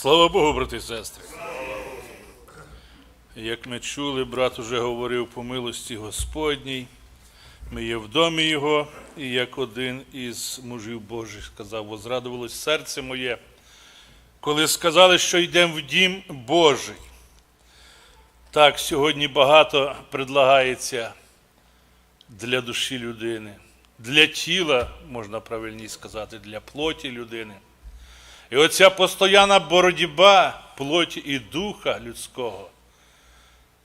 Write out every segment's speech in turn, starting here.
Слава Богу, брати і сестри. Як ми чули, брат уже говорив по милості Господній. Ми є в домі Його, і як один із мужів Божих сказав, возрадувалось серце моє, коли сказали, що йдемо в дім Божий. Так, сьогодні багато предлагається для душі людини, для тіла, можна правильніше сказати, для плоті людини. І оця постоянна боротьба плоті і духа людського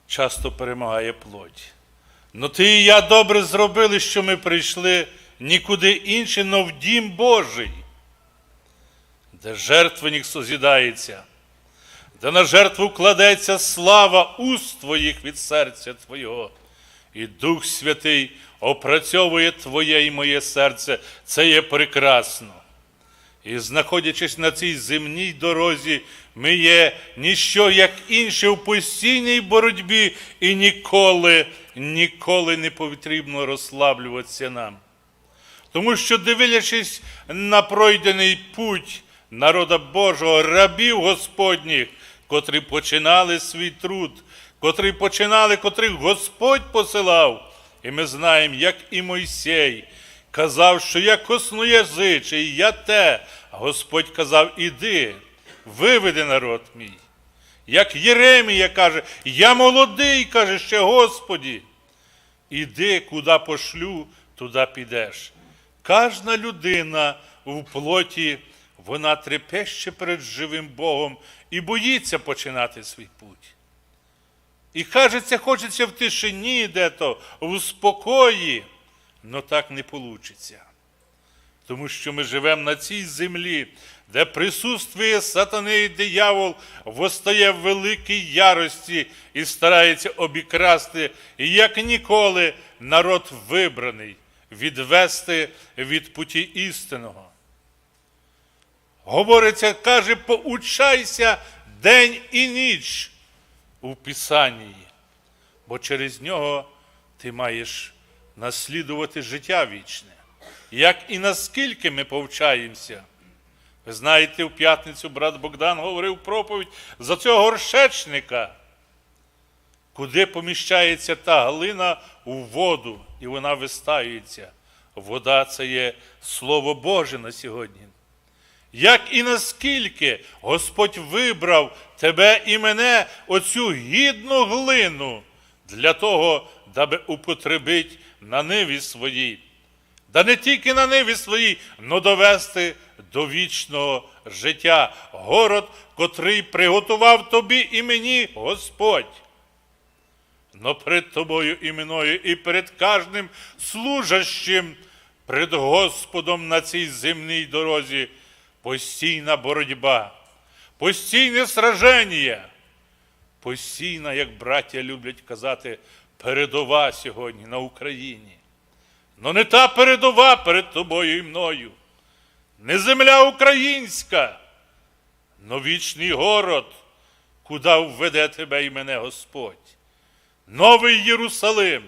часто перемагає плоті. Ну ти і я добре зробили, що ми прийшли нікуди інше, но в дім Божий, де жертвенник созідається, де на жертву кладеться слава уст твоїх від серця Твого, і Дух Святий опрацьовує Твоє і моє серце. Це є прекрасно. І знаходячись на цій земній дорозі, ми є ніщо як інше в постійній боротьбі, і ніколи, ніколи не потрібно розслаблюватися нам. Тому що, дивлячись на пройдений путь народа Божого, рабів Господніх, котрі починали свій труд, котрі починали, котрих Господь посилав, і ми знаємо, як і Мойсей казав, що я косноязичий, я те. А Господь казав, іди, виведи народ мій. Як Єремія каже, я молодий, каже ще Господі. Іди, куди пошлю, туди підеш. Кожна людина в плоті, вона трепеще перед живим Богом і боїться починати свій путь. І кажеться, хочеться в тишині, де-то, в спокої, але так не вийде. Тому що ми живемо на цій землі, де присутствує сатани і диявол, восстає в великій ярості і старається обікрасти, як ніколи народ вибраний, відвести від путі істинного. Говориться, каже, поучайся день і ніч у Писанні, бо через нього ти маєш наслідувати життя вічне. Як і наскільки ми повчаємося. Ви знаєте, в п'ятницю брат Богдан говорив проповідь за цього горшечника, куди поміщається та глина у воду, і вона вистаюється. Вода це є Слово Боже на сьогодні. Як і наскільки Господь вибрав тебе і мене оцю гідну глину для того, даби употребити на ниві своїй. Да не тільки на ниві своїй, но довести до вічного життя город, котрий приготував тобі і мені Господь. Но перед тобою і мною, і перед кожним служащим, перед Господом на цій земній дорозі постійна боротьба, постійне сраження, постійна, як браття люблять казати, передова сьогодні на Україні. Но не та передова перед тобою і мною, не земля українська, но вічний город, куди введе тебе і мене Господь. Новий Єрусалим.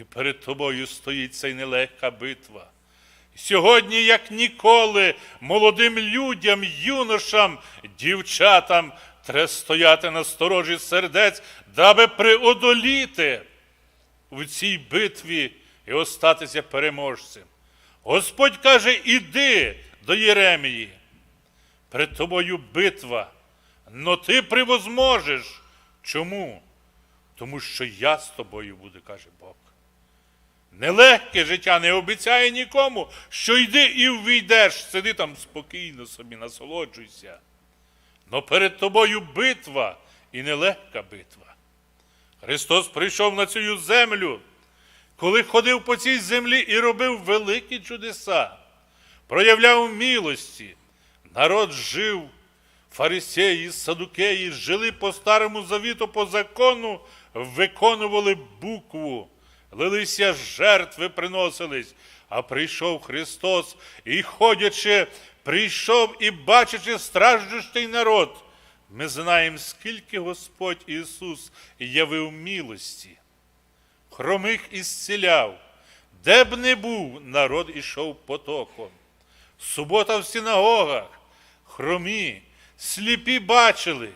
І перед тобою стоїть ця нелегка битва. Сьогодні, як ніколи, молодим людям, юношам, дівчатам треба стояти на сторожі сердець, даби приодоліти в цій битві і остатися переможцем. Господь каже: іди до Єремії. Перед тобою битва, но ти превозможеш. Чому? Тому що я з тобою буду, каже Бог. Нелегке життя не обіцяє нікому, що йди і ввійдеш, сиди там спокійно собі, насолоджуйся. Но перед тобою битва і нелегка битва. Христос прийшов на цю землю, коли ходив по цій землі і робив великі чудеса, проявляв милості. Народ жив, фарисеї, садукеї жили по старому завіту, по закону, виконували букву, лилися жертви, приносились. А прийшов Христос і, ходячи, прийшов і бачачи страждущий народ. Ми знаємо, скільки Господь Ісус явив милості, хромих ісціляв, де б не був, народ ішов потоком. Субота в синагогах, хромі, сліпі бачили,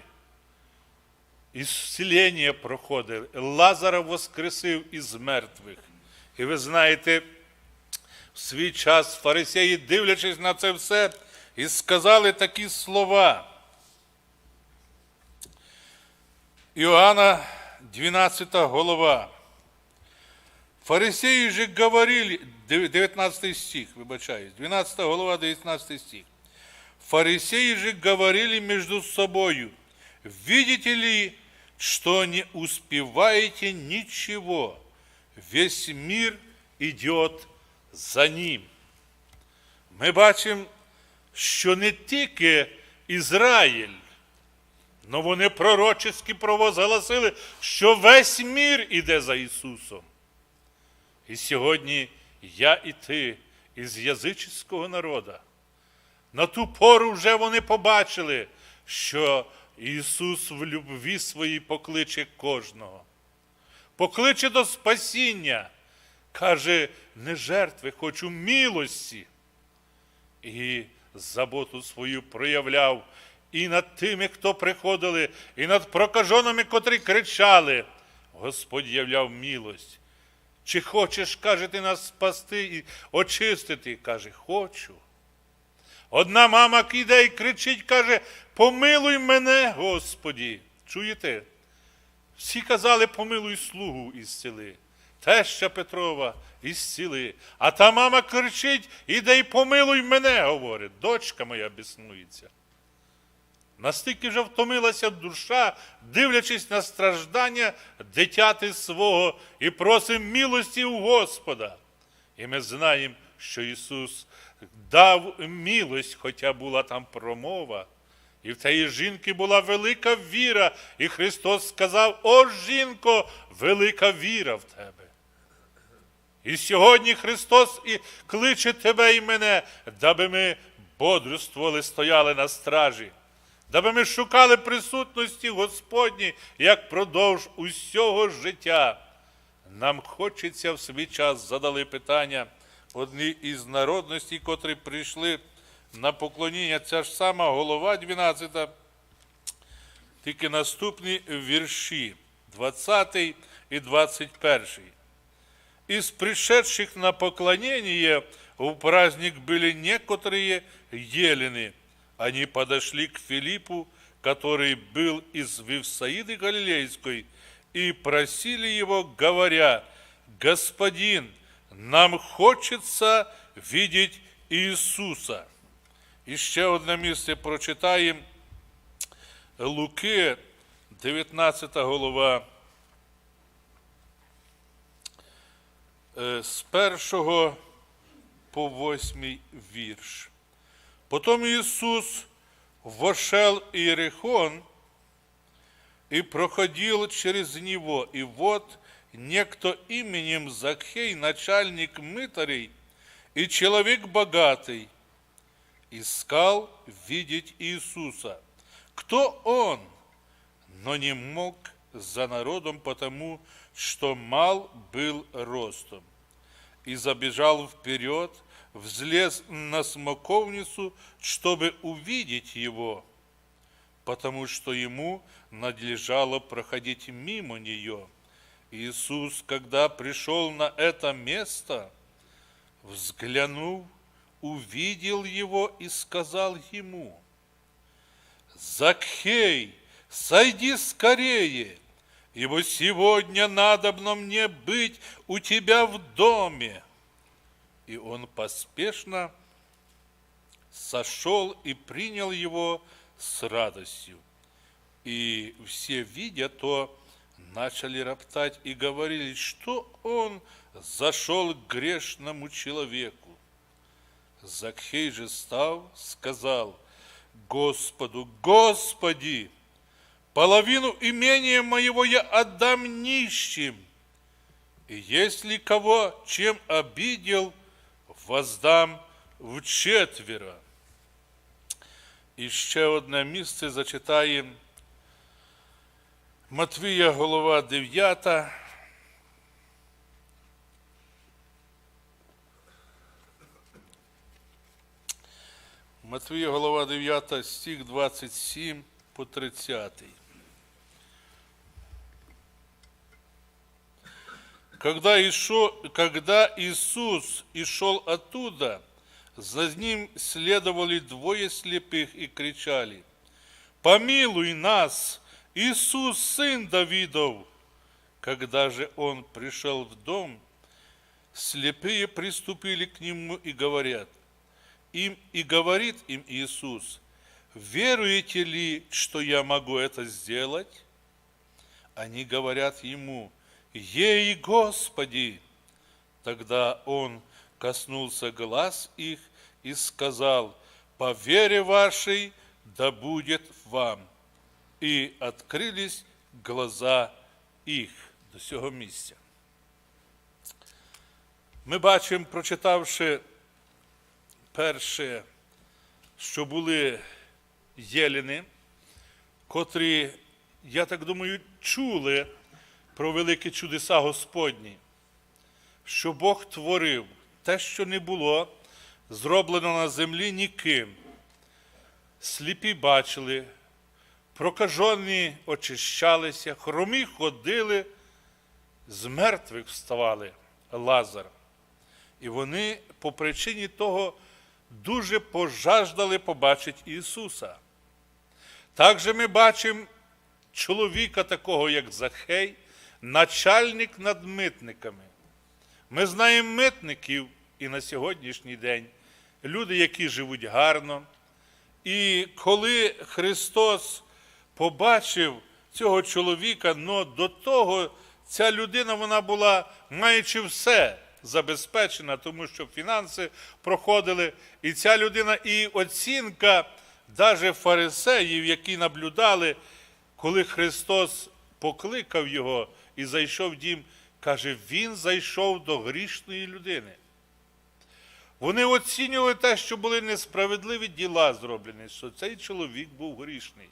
ісцілення проходили, Лазара воскресив із мертвих. І ви знаєте, в свій час фарисеї, дивлячись на це все, і сказали такі слова. Иоанна, 12 голова. Фарисеи же говорили, 19 стих, вибачаюсь, 12 голова, 19 стих. Фарисеи же говорили между собою, видите ли, что не успеваете ничего, весь мир идет за ним. Ми бачимо, що не тільки Ізраїль, але вони пророчески провозгласили, що весь мір іде за Ісусом. І сьогодні я і ти із язичського народу. На ту пору вже вони побачили, що Ісус в любві своїй покличе кожного. Покличе до спасіння. Каже, не жертви, хочу милості. І заботу свою проявляв і над тими, хто приходили, і над прокаженими, котрі кричали. Господь являв милость. Чи хочеш, каже, ти нас спасти і очистити? Каже, хочу. Одна мама іде і кричить, каже, помилуй мене, Господі. Чуєте? Всі казали, помилуй слугу із сели. Теща Петрова із сели. А та мама кричить, іде і помилуй мене, говорить. Дочка моя біснується. Настільки вже втомилася душа, дивлячись на страждання дитяти свого, і просимо милості у Господа. І ми знаємо, що Ісус дав милость, хоча була там промова. І в тієї жінки була велика віра, і Христос сказав: О, жінко, велика віра в тебе. І сьогодні Христос і кличе тебе і мене, даби ми бодрствували, стояли на стражі, даби ми шукали присутності Господні, як продовж усього життя. Нам хочеться в свій час задали питання одній із народностей, котрі прийшли на поклоніння, ця ж сама голова 12, тільки наступні вірші, 20 і 21. Из пришедших на поклонение в праздник были некоторые елены. Они подошли к Филиппу, который был из Вифсаиды Галилейской, и просили его, говоря, «Господин, нам хочется видеть Ісуса». І ще одне місце прочитаємо Луки, 19 голова. З першого по восьмий вірш. Потом Иисус вошел Иерихон и проходил через него, и вот некто именем Закхей, начальник мытарей и человек богатый, искал видеть Иисуса. Кто он? Но не мог за народом, потому что мал был ростом. И забежал вперед, взлез на смоковницу, чтобы увидеть его, потому что ему надлежало проходить мимо нее. Иисус, когда пришел на это место, взглянув, увидел его и сказал ему, «Закхей, сойди скорее, ибо сегодня надобно мне быть у тебя в доме». И он поспешно сошел и принял его с радостью. И все, видя то, начали роптать и говорили, что он зашел к грешному человеку. Закхей же стал, сказал Господу, Господи, половину имения моего я отдам нищим, и если кого чем обидел, воздам в четверо. І ще одне місце зачитаємо Матвія, голова 9. Матвія, голова 9, стих 27 по 30. Когда, Ишо, когда Иисус и шел оттуда, за ним следовали двое слепых и кричали, «Помилуй нас, Иисус, сын Давидов!» Когда же он пришел в дом, слепые приступили к нему и говорят, им и говорит им Иисус, веруете ли, что я могу это сделать? Они говорят ему, ей, Господи! Тогда он коснулся глаз их и сказал, по вере вашей да будет вам. І відкрились глаза їх до цього місця. Ми бачимо, прочитавши перше, що були єліни, котрі, я так думаю, чули про великі чудеса Господні, що Бог творив те, що не було зроблено на землі ніким. Сліпі бачили, прокажені очищалися, хромі ходили, з мертвих вставали Лазар. І вони по причині того дуже пожаждали побачити Ісуса. Також ми бачимо чоловіка такого, як Захей, начальник над митниками. Ми знаємо митників і на сьогоднішній день, люди, які живуть гарно. І коли Христос побачив цього чоловіка, но до того ця людина вона була, маючи все, забезпечена, тому що фінанси проходили. І ця людина, і оцінка навіть фарисеїв, які наблюдали, коли Христос покликав його і зайшов в дім, каже, Він зайшов до грішної людини. Вони оцінювали те, що були несправедливі діла зроблені, що цей чоловік був грішний.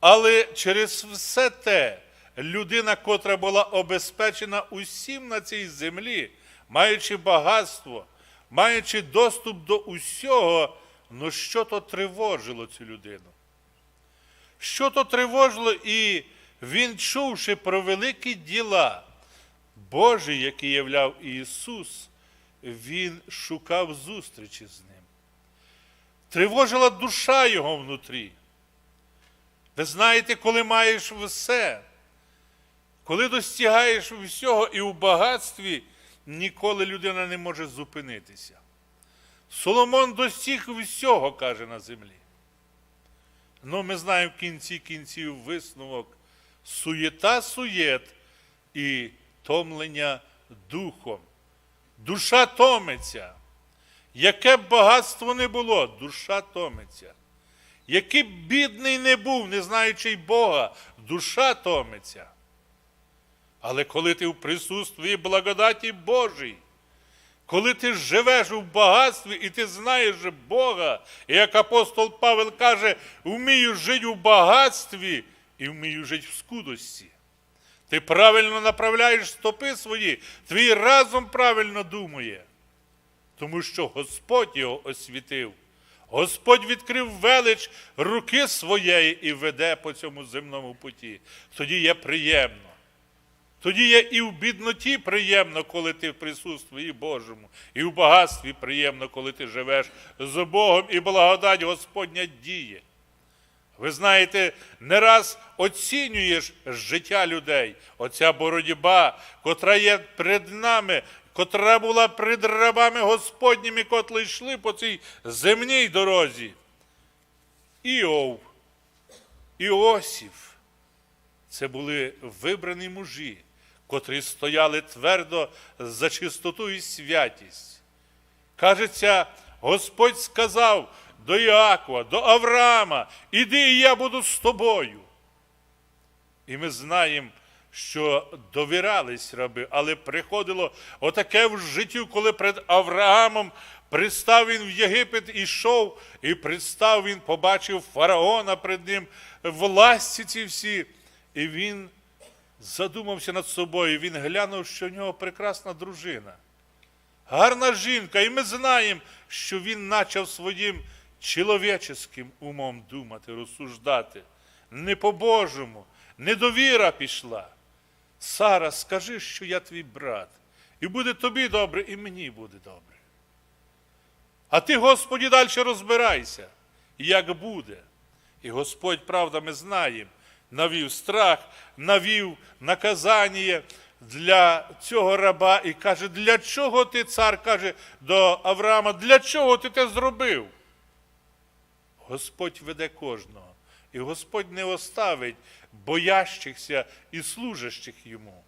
Але через все те людина, котра була обезпечена усім на цій землі, маючи багатство, маючи доступ до усього, ну що то тривожило цю людину? Що то тривожило, і він, чувши про великі діла Божі, які являв Ісус, він шукав зустрічі з ним. Тривожила душа його внутрі. Ви знаєте, коли маєш все, коли достигаєш всього і у багатстві, ніколи людина не може зупинитися. Соломон достиг всього, каже на землі. Ну, ми знаємо в кінці кінців висновок суєта суєт і томлення духом. Душа томиться. Яке б багатство не було, душа томиться. Який б бідний не був, не знаючи й Бога, душа томиться. Але коли ти в присутстві благодаті Божій, коли ти живеш у багатстві і ти знаєш Бога, і як апостол Павел каже, вмію жити у багатстві і вмію жити в скудості. Ти правильно направляєш стопи свої, твій разум правильно думає. Тому що Господь його освітив. Господь відкрив велич руки своєї і веде по цьому земному путі. Тоді є приємно. Тоді є і в бідноті приємно, коли ти в присутстві Божому, і в багатстві приємно, коли ти живеш з Богом, і благодать Господня діє. Ви знаєте, не раз оцінюєш життя людей, оця боротьба, котра є перед нами, котра була перед рабами Господніми, котрі йшли по цій земній дорозі. Іов, Іосиф, це були вибрані мужі, котрі стояли твердо за чистоту і святість. Кажеться, Господь сказав до Іакова, до Авраама, іди, і я буду з тобою. І ми знаємо, що довірались раби, але приходило отаке в життю, коли перед Авраамом пристав він в Єгипет і йшов, і пристав він, побачив фараона перед ним, власті ці всі. І він задумався над собою, він глянув, що в нього прекрасна дружина. Гарна жінка, і ми знаємо, що він почав своїм чоловіческим умом думати, розсуждати. Не по-божому, недовіра пішла. Сара, скажи, що я твій брат, і буде тобі добре, і мені буде добре. А ти, Господі, далі розбирайся, як буде. І Господь, правда, ми знаємо, навів страх, навів наказання для цього раба і каже, для чого ти, цар каже до Авраама, для чого ти це зробив? Господь веде кожного. І Господь не оставить боящихся і служащих йому.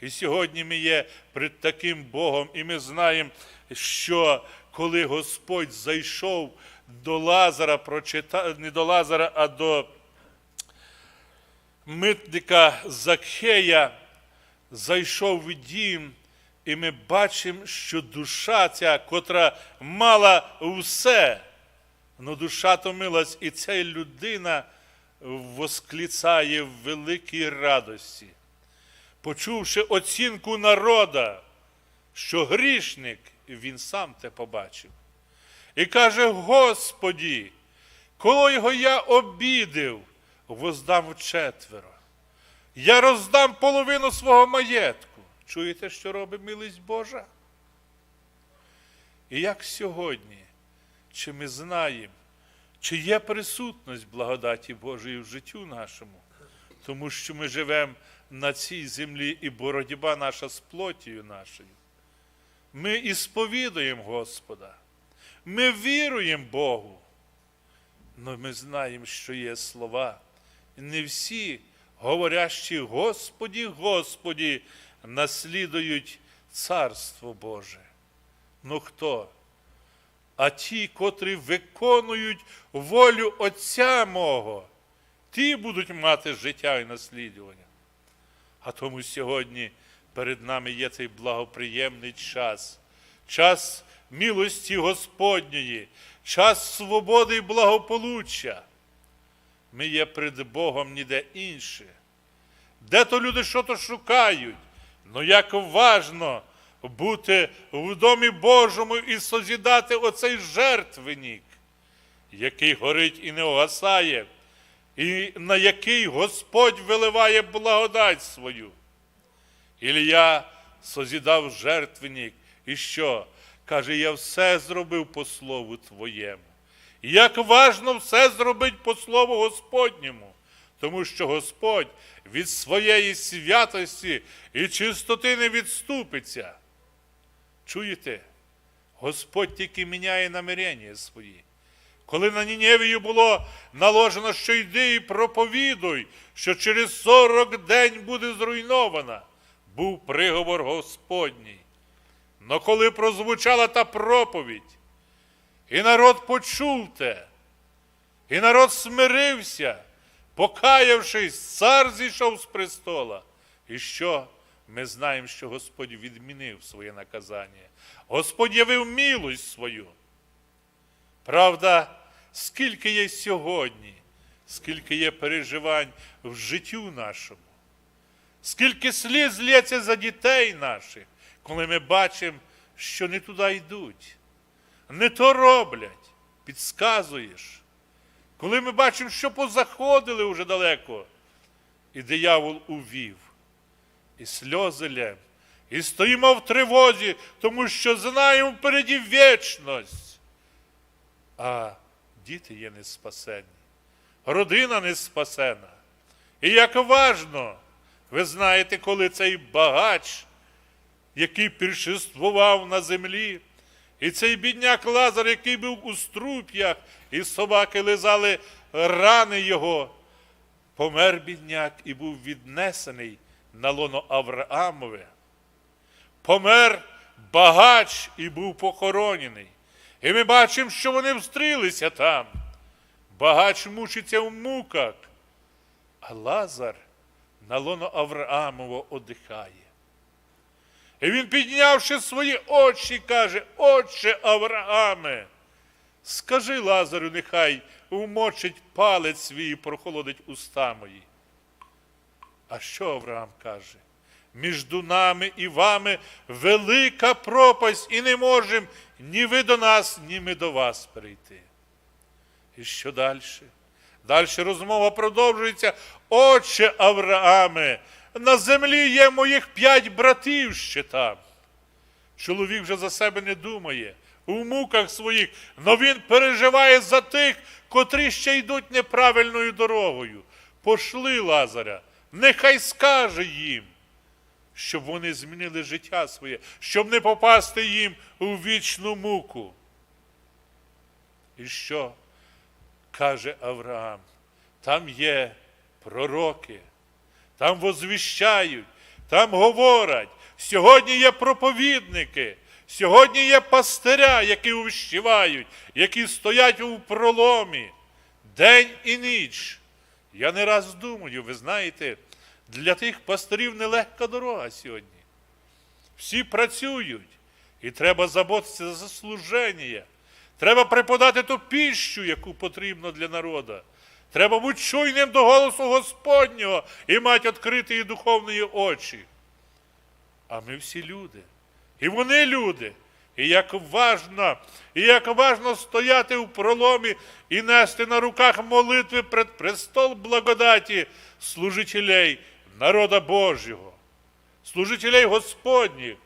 І сьогодні ми є перед таким Богом, і ми знаємо, що коли Господь зайшов до Лазара, прочита... не до Лазара, а до митника Закхея, зайшов в дім, і ми бачимо, що душа ця, котра мала все, Ну, душа томилась, і ця людина восклицає в великій радості, почувши оцінку народа, що грішник, він сам те побачив. І каже: Господі, коли його я обідив, воздам четверо. Я роздам половину свого маєтку. Чуєте, що робить милість Божа? І як сьогодні, чи ми знаємо, чи є присутність благодаті Божої в життю нашому, тому що ми живемо на цій землі і боротьба наша з плотію нашою. Ми ісповідуємо Господа, ми віруємо Богу, але ми знаємо, що є слова. Не всі, говорящі Господі, Господі, наслідують Царство Боже. Ну хто? А ті, котрі виконують волю Отця мого, ті будуть мати життя і наслідування. А тому сьогодні перед нами є цей благоприємний час, час милості Господньої, час свободи і благополуччя. Ми є перед Богом ніде інше. Де то люди що то шукають, ну як важно бути в домі Божому і созідати оцей жертвенник, який горить і не угасає, і на який Господь виливає благодать свою. Ілля созідав жертвенник, і що? Каже, я все зробив по слову Твоєму. Як важно все зробити по слову Господньому, тому що Господь від своєї святості і чистоти не відступиться. Чуєте? Господь тільки міняє намірення свої. Коли на Ніневію було наложено, що йди і проповідуй, що через 40 день буде зруйнована, був приговор Господній. Но коли прозвучала та проповідь, і народ почув те, і народ смирився, покаявшись, цар зійшов з престола. І що? Ми знаємо, що Господь відмінив своє наказання. Господь явив милость свою. Правда, скільки є сьогодні, скільки є переживань в життю нашому, скільки сліз злється за дітей наших, коли ми бачимо, що не туди йдуть, не то роблять, підсказуєш. Коли ми бачимо, що позаходили вже далеко, і диявол увів і сльози лєм, і стоїмо в тривозі, тому що знаємо впереді вічність. А діти є не спасені, родина не спасена. І як важно, ви знаєте, коли цей багач, який піршествував на землі, і цей бідняк Лазар, який був у струп'ях, і собаки лизали рани його, помер бідняк і був віднесений на лоно Авраамове, помер багач і був похоронений. І ми бачимо, що вони встрілися там. Багач мучиться в муках, а Лазар на лоно Авраамово одихає. І він, піднявши свої очі, каже: Отче Аврааме, скажи Лазарю, нехай вмочить палець свій і прохолодить уста мої. А що Авраам каже? Між нами і вами велика пропасть, і не можемо ні ви до нас, ні ми до вас перейти. І що далі? Далі розмова продовжується. Отче Аврааме, на землі є моїх п'ять братів ще там. Чоловік вже за себе не думає, у муках своїх, но він переживає за тих, котрі ще йдуть неправильною дорогою. Пошли Лазаря, нехай скаже їм, щоб вони змінили життя своє, щоб не попасти їм у вічну муку. І що каже Авраам? Там є пророки, там возвіщають, там говорять. Сьогодні є проповідники, сьогодні є пастиря, які увіщівають, які стоять у проломі день і ніч. Я не раз думаю, ви знаєте, для тих пастирів нелегка дорога сьогодні. Всі працюють, і треба заботитися за служення. Треба преподати ту піщу, яку потрібно для народу. Треба бути чуйним до голосу Господнього і мати відкриті духовні очі. А ми всі люди. І вони люди. І як важно, і як важно стояти у проломі і нести на руках молитви пред престол благодаті служителей народа Божого, служителей Господніх,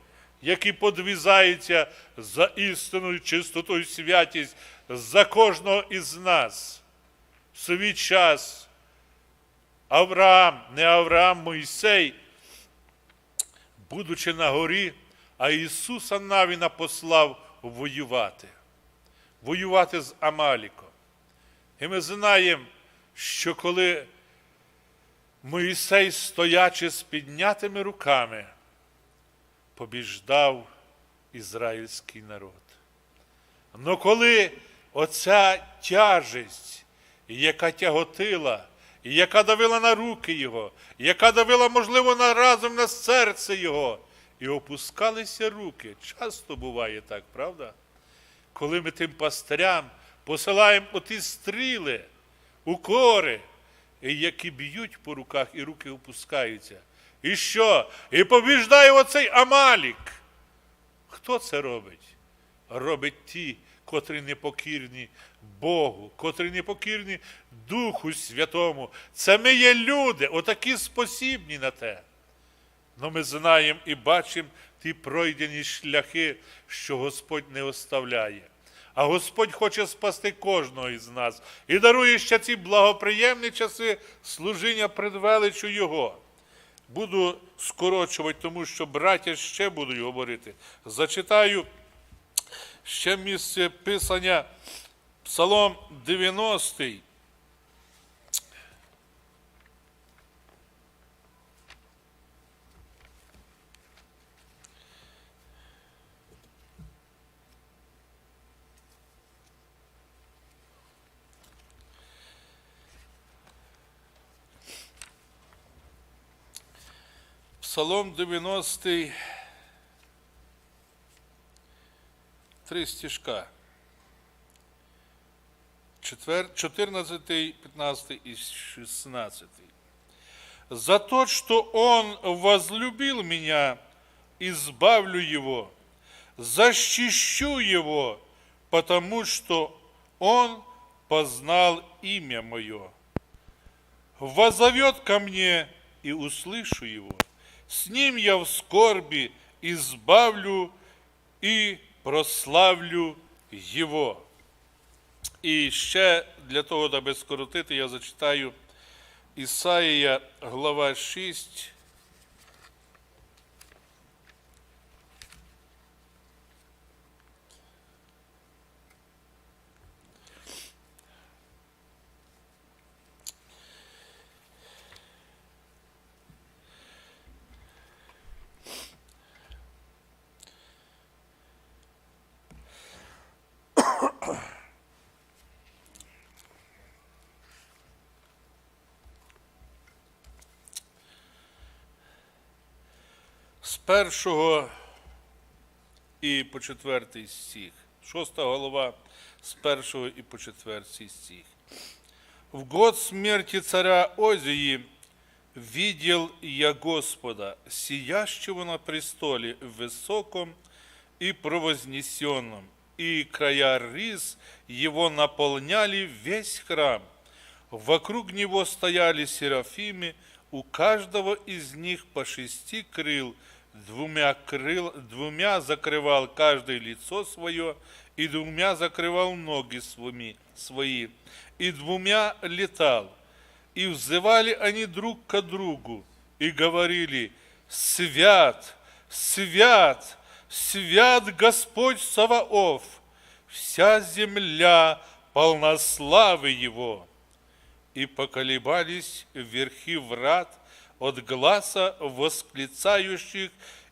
які подвізаються за істину, чистоту і святість за кожного із нас. В свій час Авраам, не Авраам Мойсей, будучи на горі, а Ісуса Навіна послав воювати, воювати з Амаліком. І ми знаємо, що коли Моїсей, стоячи з піднятими руками, побіждав ізраїльський народ. Но коли оця тяжесть, яка тяготила, яка давила на руки його, яка давила, можливо, на разом на серце його, і опускалися руки. Часто буває так, правда? Коли ми тим пастирям посилаємо оті стріли, укори, які б'ють по руках, і руки опускаються. І що? І побіждає оцей Амалік. Хто це робить? Робить ті, котрі непокірні Богу, котрі непокірні Духу Святому. Це ми є люди, отакі спосібні на те. Но ми знаємо і бачимо ті пройдені шляхи, що Господь не оставляє. А Господь хоче спасти кожного із нас і дарує ще ці благоприємні часи служіння пред величу Його. Буду скорочувати, тому що браття ще будуть говорити. Зачитаю ще місце писання Псалом 90. Псалом 90, три. Четвер- 14, 15 и 16. За то, что Он возлюбил меня, избавлю Его, защищу Его, потому что Он познал имя Мое. Возовет ко мне и услышу Его. С Ним я в скорби избавлю и прославлю Его. І ще для того, аби скоротити, я зачитаю Ісаїя, глава 6. з першого і по четвертий стих. Шоста голова з першого і по четвертий стих. В год смерти царя Озии видел я Господа, сиящего на престоле высоком и провознесенном, и края рис его наполняли весь храм. Вокруг него стояли серафимы, у каждого из них по шести крыл, двумя, крыл, двумя закрывал каждое лицо свое, и двумя закрывал ноги своими, свои, и двумя летал. И взывали они друг к другу, и говорили, «Свят, свят, свят Господь Саваоф, вся земля полна славы Его» и поколебались верхи врат от глаза восклицающих,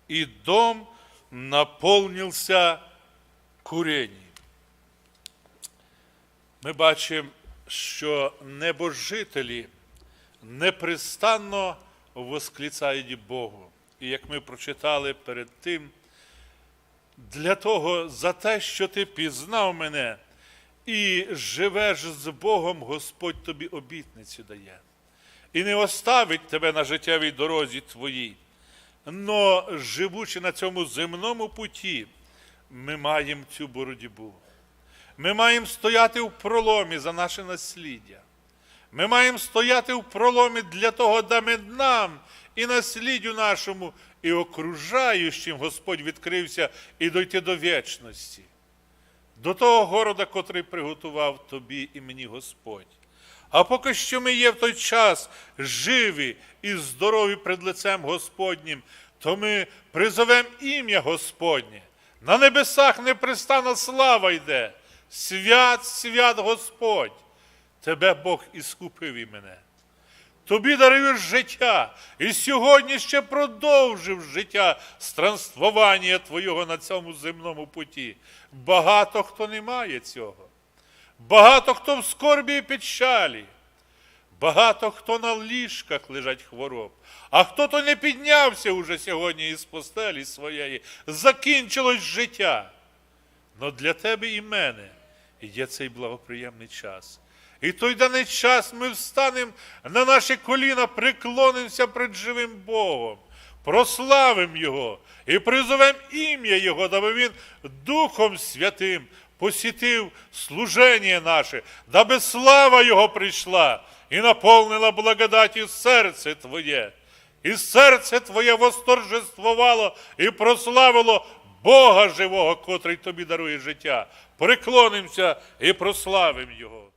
и дом наполнился курением. Ми бачимо, що небожителі непрестанно восклицають Богу. І як ми прочитали перед тим, для того, за те, що ти пізнав мене і живеш з Богом, Господь тобі обітницю дає. І не оставить тебе на життєвій дорозі твоїй. Но живучи на цьому земному путі, ми маємо цю боротьбу. Ми маємо стояти в проломі за наше насліддя. Ми маємо стояти в проломі для того, дами нам і насліддю нашому, і окружаючим Господь відкрився і дойти до вічності, до того города, котрий приготував тобі і мені Господь. А поки що ми є в той час живі і здорові пред лицем Господнім, то ми призовемо ім'я Господнє. На небесах непрестанна слава йде. Свят, свят Господь. Тебе Бог іскупив і мене. Тобі даруєш життя, і сьогодні ще продовжив життя странствування Твого на цьому земному путі. Багато хто не має цього. Багато хто в скорбі і печалі. Багато хто на ліжках лежать хвороб, а хто то не піднявся уже сьогодні із постелі своєї, закінчилось життя. Но для тебе і мене є цей благоприємний час. І той даний час ми встанемо на наші коліна, приклонимося перед живим Богом, прославимо Його і призовемо ім'я Його, даби Він Духом Святим посітив служення наше, даби слава Його прийшла і наповнила благодаті серце Твоє. І серце Твоє восторжествувало і прославило Бога живого, котрий тобі дарує життя. Приклонимося і прославимо Його.